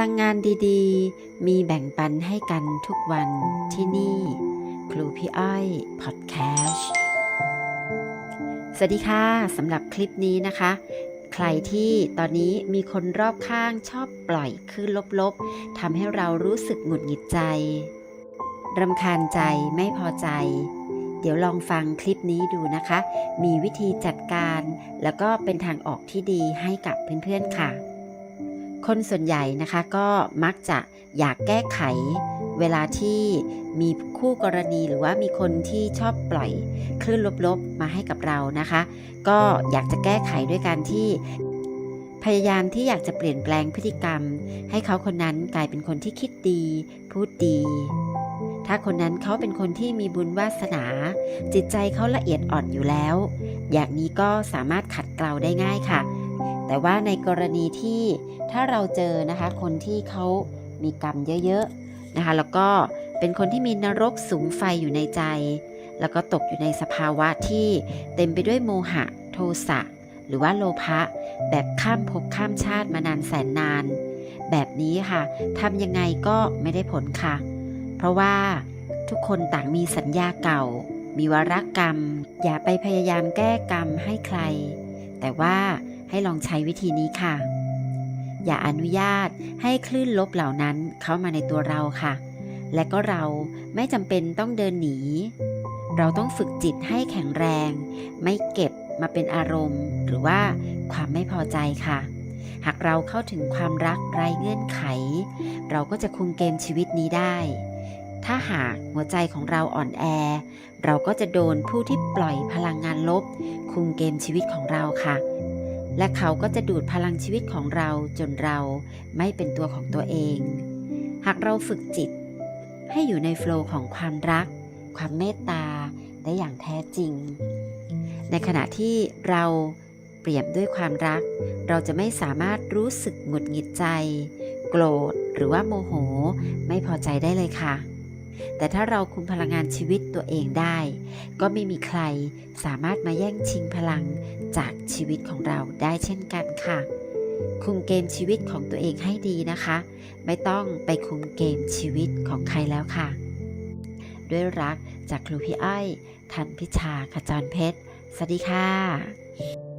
ลังงานดีๆ มีแบ่งปันให้กันทุกวันที่นี่ ครูพี่อ้อยพอดแคสต์สวัสดีค่ะสำหรับคลิปนี้นะคะ ใครที่ตอนนี้มีคนรอบข้างชอบปล่อยคลื่นลบๆทำให้เรารู้สึกหงุดหงิดใจรำคาญใจไม่พอใจ เดี๋ยวลองฟังคลิปนี้ดูนะคะ มีวิธีจัดการ แล้วก็เป็นทางออกที่ดีให้กับเพื่อนๆค่ะ คนส่วนใหญ่นะคะก็มักจะอยากแก้ไข เวลาที่มีคู่กรณีหรือว่ามีคนที่ชอบปล่อยคลื่นลบๆมาให้กับเรานะคะ ก็อยากจะแก้ไขด้วยการที่พยายามที่อยากจะเปลี่ยนแปลงพฤติกรรม ให้เขาคนนั้นกลายเป็นคนที่คิดดี พูดดี ถ้าคนนั้นเขาเป็นคนที่มีบุญวาสนา จิตใจเขาละเอียดอ่อนอยู่แล้ว อย่างนี้ก็สามารถขัดเกลาได้ง่ายค่ะ แต่ว่าในกรณีที่ถ้าเราเจอนะคะ คนที่เขามีกรรมเยอะๆนะคะ แล้วก็เป็นคนที่มีนรกสูงไฟอยู่ในใจ แล้วก็ตกอยู่ในสภาวะที่เต็มไปด้วยโมหะ โทสะหรือว่าโลภะแบบข้ามภพข้ามชาติมานานแสนนาน แบบนี้ค่ะทำยังไงก็ไม่ได้ผลค่ะ เพราะว่าทุกคนต่างมีสัญญาเก่า มีวารกรรม อย่าไปพยายามแก้กรรมให้ใคร แต่ว่า ให้ลองใช้วิธีนี้ค่ะ อย่าอนุญาตให้คลื่นลบเหล่านั้นเข้ามาในตัวเราค่ะ และก็เราไม่จำเป็นต้องเดินหนี เราต้องฝึกจิตให้แข็งแรง ไม่เก็บมาเป็นอารมณ์ หรือว่าความไม่พอใจค่ะ หากเราเข้าถึงความรักไร้เงื่อนไข เราก็จะคุมเกมชีวิตนี้ได้ถ้าหากหัวใจของเราอ่อนแอ เราก็จะโดนผู้ที่ปล่อยพลังงานลบ คุมเกมชีวิตของเราค่ะ และเขาก็จะดูดพลังชีวิตของเราจนเราไม่เป็นตัวของตัวเอง หากเราฝึกจิต ให้อยู่ในโฟล์ของความรัก ความเมตตาได้อย่างแท้จริง ในขณะที่เราเปรียบด้วยความรัก เราจะไม่สามารถรู้สึกหงุดหงิดใจ โกรธหรือว่าโมโห ไม่พอใจได้เลยค่ะ แต่ถ้าเราคุมพลังงานชีวิตตัวเองได้ ก็ไม่มีใครสามารถมาแย่งชิงพลังจากชีวิตของเราได้เช่นกันค่ะ คุมเกมชีวิตของตัวเองให้ดีนะคะ ไม่ต้องไปคุมเกมชีวิตของใครแล้วค่ะ ด้วยรักจากครูพี่อ้อย ทันพิชาขจรเพชร สวัสดีค่ะ